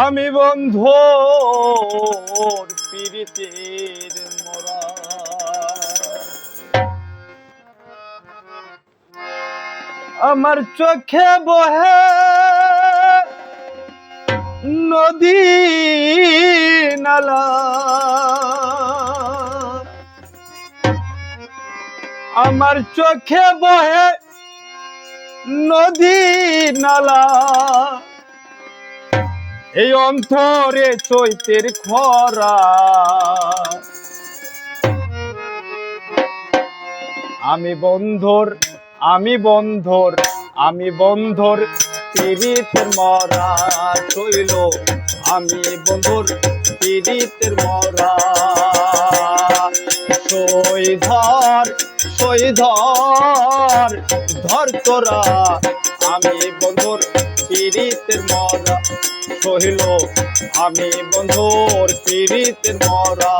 আমি বন্ধুর পীড়িতের মরা আমার চোখে বহে নদী নালা আমার চোখে বহে নদী নালা এই অন্তরে চৈতের খরা। আমি বন্ধর আমি বন্ধর আমি বন্ধর পীড়িতের মরা চইল। আমি বন্ধুর পীড়িতের মরা। সই ধর সই ধর ধর তোরা। আমি বন্ধুর পীড়িতের মরা। সহিল, আমি বন্ধুর পীড়িতের মরা।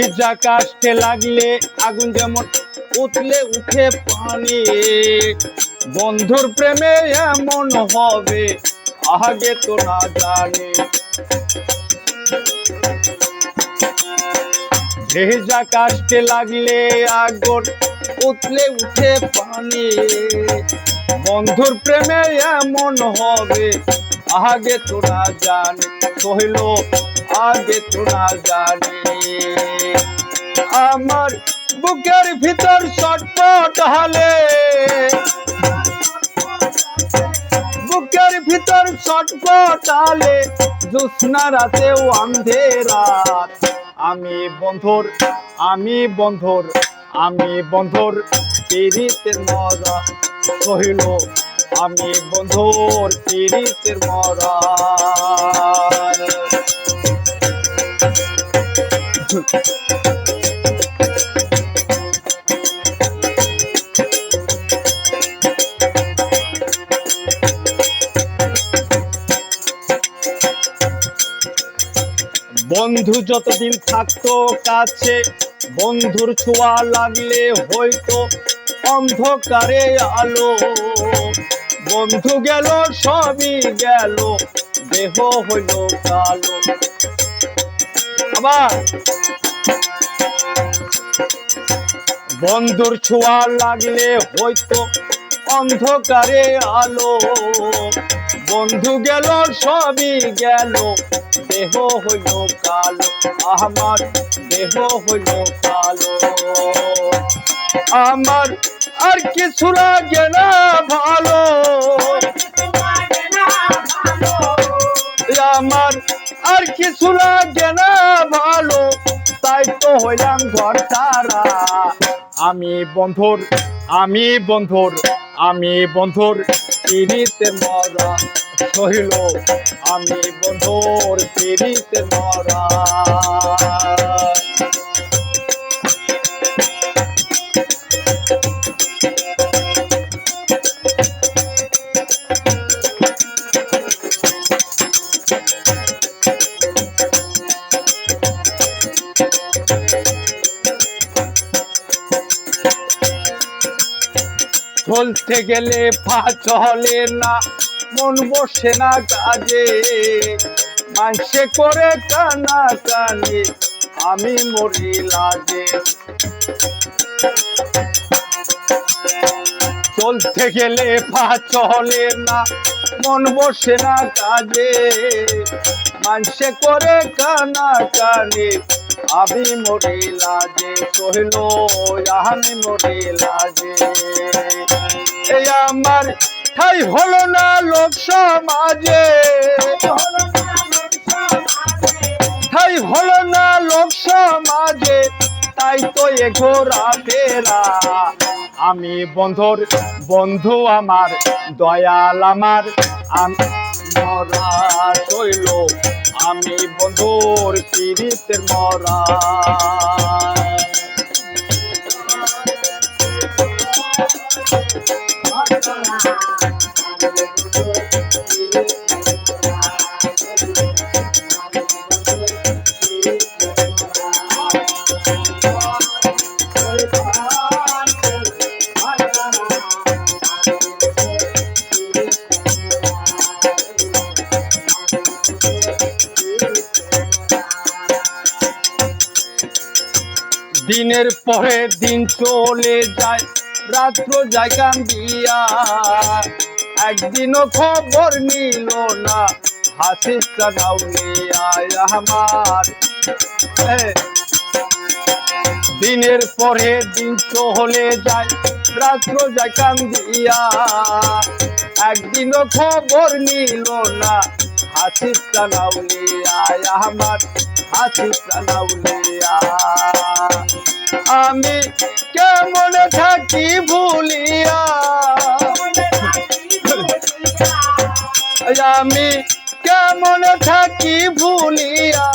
ভিজা কাশতে লাগলে আগুন যেমন উঠলে উঠে পানি। বন্ধুর প্রেমে এমন হবে, আগে তো না জানি। ভেজা কাশতে লাগলে আগুন উঠলে উঠে পানি। বন্ধুর প্রেমে এমন হবে, আগে তো না জানে। কহিল আগে তো না জানি। আমার বুকের ভিতর ছটপট হালে। বুকের ভিতর ছটপট হালে জ্যোৎস্না রাতেও আন্ধেরাত আমি বন্ধুর আমি বন্ধুর আমি বন্ধুর পীড়িতের মরা। কহিল, আমি বন্ধুর পীড়িতের মরা। বন্ধু যতদিন থাকতো কাছে, বন্ধুর ছোঁয়া লাগলে হয়তো অন্ধকারে আলো। বন্ধু গেল সবই গেল, দেহ হইল কালো। আবার বন্ধুর ছোঁয়া লাগলে হয়তো অন্ধকারে আলো। বন্ধু গেল, সবই গেল। দেহ হইল কালো। আমার দেহ হইল কালো। আমার আর কিছু লাগে না ভালো। আমার আর কিছু লাগে না ভালো। তাই তো হইলাম ঘর তারা। আমি বন্ধুর আমি বন্ধুর আমি বন্ধুর পিড়িতে মরা সহিল। আমি বন্ধুর পিড়িতে মরা। চলতে গেলে পা চলে না, মন বসে না কাজে। মানসে করে কানা কানে আমি মরি লাগে চলতে গেলে পা চলে না, মন বসে না কাজে। মানসে করে কানা কানে আমি মরে লাজে, কহিল আমি মরে লাজে। এই আমার ঠাই হলো না লোক সমাজে ঠাই হলো না লোক সমাজে তাই তো এ ঘোরা ফেরা আমি বন্ধুর বন্ধু আমার, দয়াল আমার, আম- মরা শৈল আমি বন্ধুর পীড়িতের মরা। দিনের পরে দিন চলে যায়, রাত্র যায় কান্দিয়া। একদিনও খবর নিল না হাসি কানাউলিয়া আমার। দিনের পরে দিন চলে যায়, রাত্র যায় কান্দিয়া। একদিনও খবর নিল না হাসি কানাউলিয়া আমার হাসি কানাউলিয়া আমি কেমন থাকি ভুলিয়া? আমি কেমন থাকি ভুলিয়া?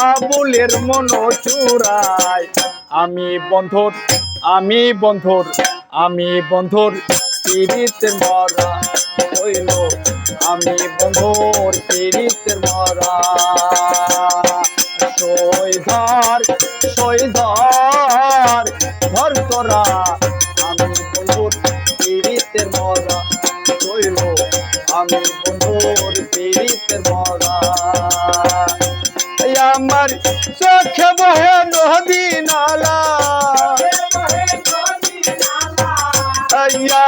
আবুলের মন চুরাই আমি বন্ধুর আমি বন্ধুর আমি বন্ধুর পীড়িতের মরা হইল। আমি বন্ধুর পীড়িতের মরা। সৈধর সৈধর ধর তোরা। আমি বন্ধুর পীড়িতের মরা। হইল আমি বন্ধুর পীড়িতের মরা। আমার চোখে বহে নদী নালা।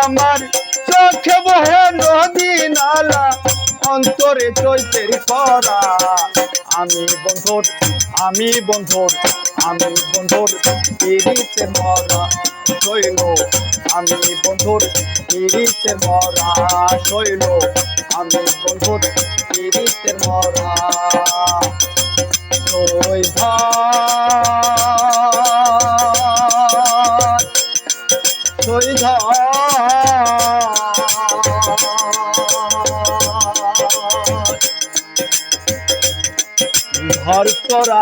আমার চোখে বহে নদী নালা। অন্তরে চৈতের করা আমি বন্ধুর আমি বন্ধুর আমি বন্ধুর পিড়িতে মরা শৈল আমি বন্ধুর পিড়িতে মরা শৈল আমি বন্ধুর পিড়িতে মরা ওই ধার ঘর করা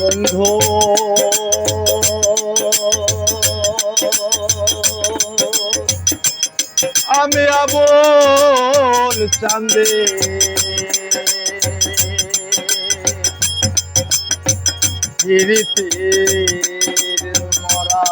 বন্ধু। আমি আবল চান্দে। মরা।